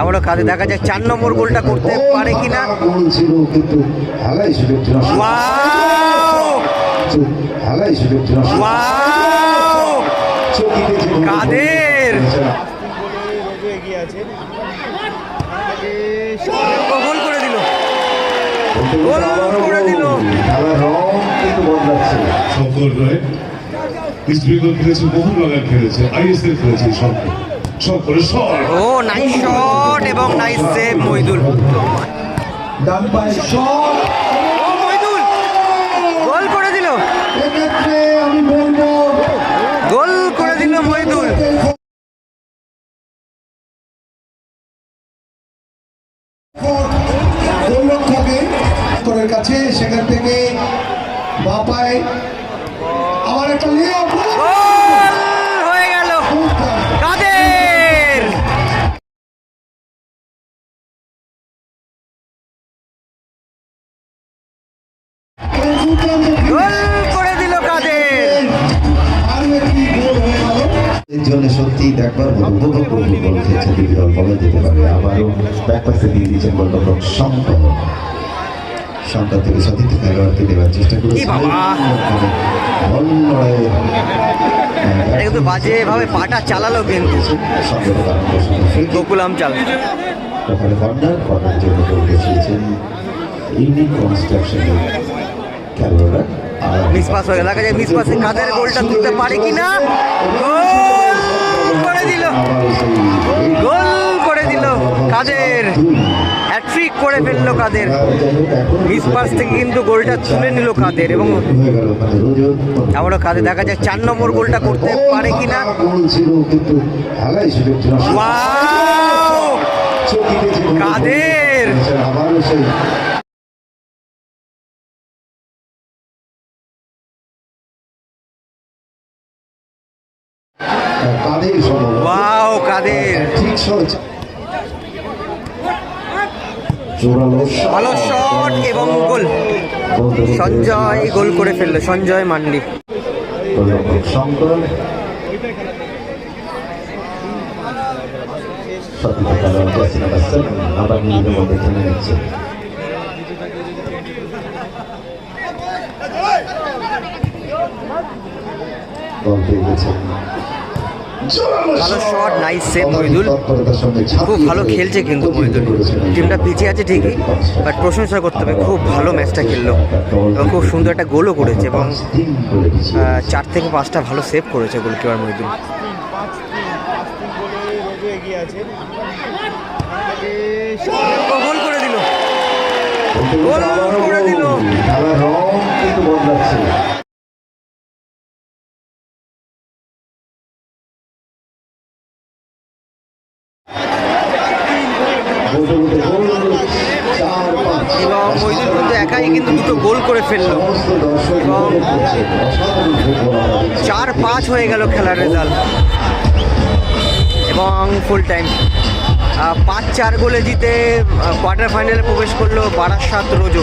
আবারও কাজে দেখা যায় চার নম্বর গোলটা করতে পারে কিনা। কাদের! ও, গোল করে দিল। গোল করে দিল। খেলার রং কিন্তু বদলাচ্ছে শঙ্কর রায় ইস্ট বেঙ্গল খেলেছে আইএসএল খেলেছে শট ও নাইস শট এবং নাইস সেভ মইদুল। ডান পায়ে শট ও মইদুল! গোল করে দিল। আমি বলব গোল করে দিল মইদুল। কাছে সেখান থেকে বাপায় আবার একটা লিও জন্য সত্যি দেখবার উপভোগ করব বল খেয়েছে দল বলা যেতে পারে আবারও ব্যাকপাসে দিয়ে দিয়েছেন গোলরক্ষক শঙ্কর। শঙ্কর থেকে সতীর্থ খেলোয়াড়কে দেওয়ার চেষ্টা করেছে। বল কিন্তু বাজেভাবে পাটা চালালো কিন্তু। গোকুলাম চাল। ওখানে কর্নার কর্নার জন্য গোল বসিয়েছেন ইউনিক কনস্ট্রাকশনের খেলোয়াড়রা মিস পাস হয়ে দেখা যায় মিস পাসে কাদের গোলটা তুলতে পারে কিনা? গোল করে দিল। গোল করে দিল কাদের? হ্যাট্রিক করে ফেলল কাদের। মিস পাস থেকে কিন্তু গোলটা তুলে নিল কাদের এবং গেল আবারও কাদের দেখা যায় চার নম্বর গোলটা করতে পারে ছিল না। কাদের! কাদের সম্ভব কাদের? ঠিক ভালো শট এবং গোল। সঞ্জয় গোল করে ফেলল সঞ্জয় মান্ডি। আবার মধ্যে খেলে নিচ্ছে। ভালো শট নাইস সেভ মহিদুল। খুব ভালো খেলছে কিন্তু মহিদুল। টিমটা পিছিয়ে আছে ঠিকই বাট প্রশংসা করতে হবে, খুব ভালো ম্যাচটা খেললো। এবং খুব সুন্দর একটা গোলও করেছে এবং চার থেকে পাঁচটা ভালো সেভ করেছে গোলকিপার মহিদুল। গোল করে দিল। দিল। এবং মহিদুল কিন্তু একাই কিন্তু দুটো গোল করে ফেলল। এবং। চার পাঁচ হয়ে গেল খেলার রেজাল্ট এবং ফুল টাইম পাঁচ চার গোলে জিতে কোয়ার্টার ফাইনালে প্রবেশ করল বারাসাত রোজো।